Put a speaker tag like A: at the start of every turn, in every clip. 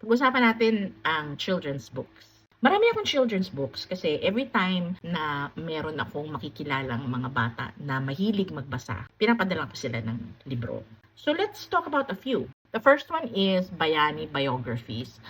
A: Pag-usapan natin ang children's books. Marami akong children's books kasi every time na meron akong makikilalang mga bata na mahilig magbasa, pinapadala ko sila ng libro. So let's talk about a few. The first one is Bayani Biographies.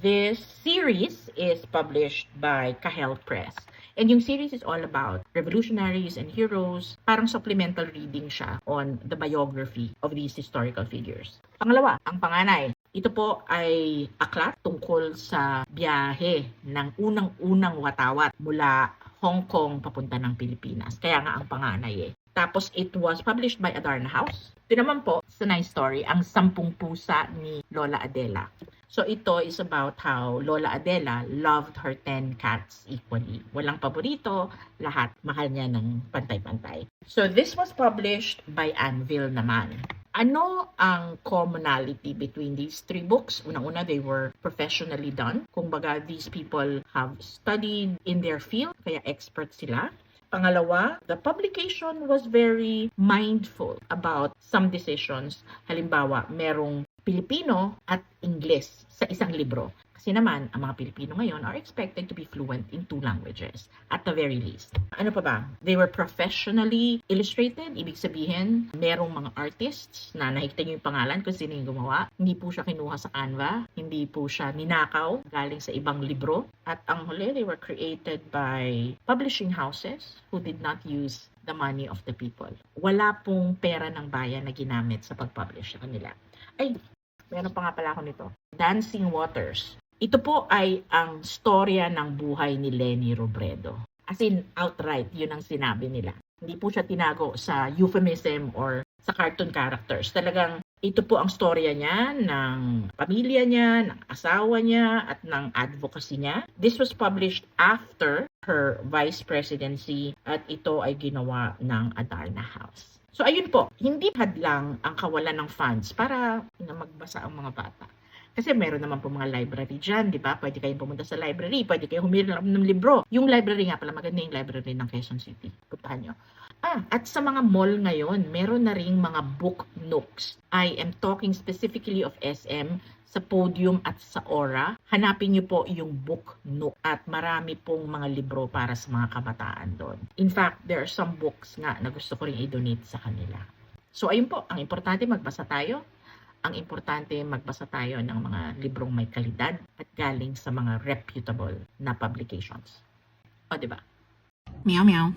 A: This series is published by Kahel Press. And yung series is all about revolutionaries and heroes. Parang supplemental reading siya on the biography of these historical figures. Pangalawa, ang panganay. Ito po ay aklat tungkol sa biyahe ng unang-unang watawat mula Hong Kong papunta ng Pilipinas. Kaya nga ang panganay eh. Tapos it was published by Adarna House. Ito naman po, sa nice story, ang sampung pusa ni Lola Adela. So ito is about how Lola Adela loved her 10 cats equally. Walang paborito, lahat mahal niya ng pantay-pantay. So this was published by Anvil naman. Ano ang commonality between these three books? Unang-una, they were professionally done. Kung baga, these people have studied in their field, kaya expert sila. Pangalawa, the publication was very mindful about some decisions. Halimbawa, merong Pilipino at Ingles sa isang libro. Kasi naman, ang mga Pilipino ngayon are expected to be fluent in two languages, at the very least. Ano pa ba? They were professionally illustrated. Ibig sabihin, merong mga artists na nakikita nyo yung pangalan kung sino yung gumawa. Hindi po siya kinuha sa Canva. Hindi po siya ninakaw galing sa ibang libro. At ang huli, they were created by publishing houses who did not use the money of the people. Wala pong pera ng bayan na ginamit sa pag-publish sa kanila. Ay, meron pa nga pala ako nito. Dancing Waters. Ito po ay ang storya ng buhay ni Lenny Robredo. As in, outright, yun ang sinabi nila. Hindi po siya tinago sa euphemism or sa cartoon characters. Talagang ito po ang storya niya ng pamilya niya, ng asawa niya, at ng advocacy niya. This was published after her vice presidency at ito ay ginawa ng Adarna House. So ayun po, hindi hadlang ang kawalan ng funds para na magbasa ang mga bata. Kasi meron naman po mga library dyan, di ba? Pwede kayong pumunta sa library, pwede kayong humiram ng libro. Yung library nga pala, maganda yung library ng Quezon City. Puntahan nyo. Ah, at sa mga mall ngayon, meron na ring mga book nooks. I am talking specifically of SM sa podium at sa aura. Hanapin niyo po yung book nook at marami pong mga libro para sa mga kabataan doon. In fact, there are some books nga na gusto ko rin i-donate sa kanila. So ayun po, ang importante magbasa tayo. Ang importante magbasa tayo ng mga librong may kalidad at galing sa mga reputable na publications. O, di ba?
B: Meow meow.